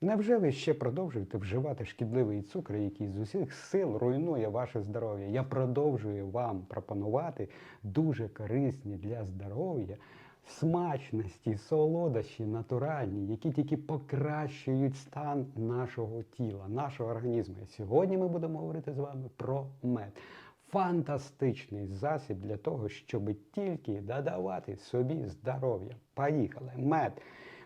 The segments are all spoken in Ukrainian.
Невже ви ще продовжуєте вживати шкідливий цукор, який з усіх сил руйнує ваше здоров'я? Я продовжую вам пропонувати дуже корисні для здоров'я смачності, солодощі натуральні, які тільки покращують стан нашого тіла, нашого організму. І сьогодні ми будемо говорити з вами про мед. Фантастичний засіб для того, щоб тільки додавати собі здоров'я. Поїхали. Мед.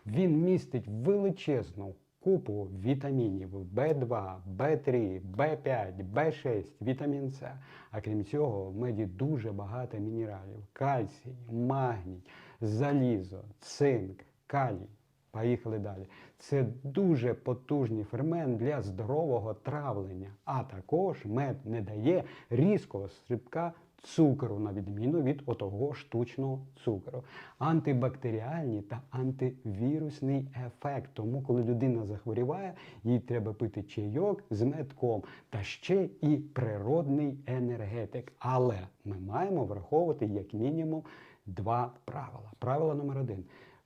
Він містить величезну купу вітамінів В2, В3, В5, В6, вітамін С. А крім цього, в меді дуже багато мінералів: кальцій, магній, залізо, цинк, калій. Поїхали далі. Це дуже потужний фермент для здорового травлення, а також мед не дає різкого стрибка цукру, на відміну від отого штучного цукру. Антибактеріальний та антивірусний ефект. Тому, коли людина захворіває, їй треба пити чайок з медком та ще і природний енергетик. Але ми маємо враховувати як мінімум два правила. Правило номер один.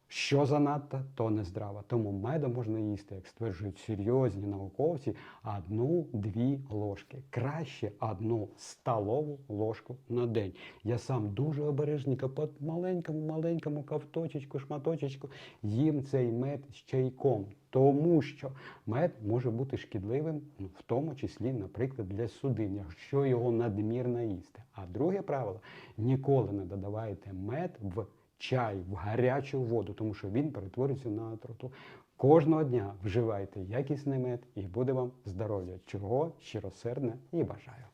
Що занадто, то не здраво. Тому меду можна їсти, як стверджують серйозні науковці, одну-дві ложки. Краще одну столову ложку на день. Я сам дуже обережненько по маленькому, маленькому ковточечку, шматочечку їм цей мед з чайком. Тому що мед може бути шкідливим, ну, в тому числі, наприклад, для судин, якщо його надмірно їсти. А друге правило: ніколи не додавайте мед в чай, в гарячу воду, тому що він перетворюється на отруту. Кожного дня вживайте якісний мед і буде вам здоров'я, чого щиросердне і бажаю.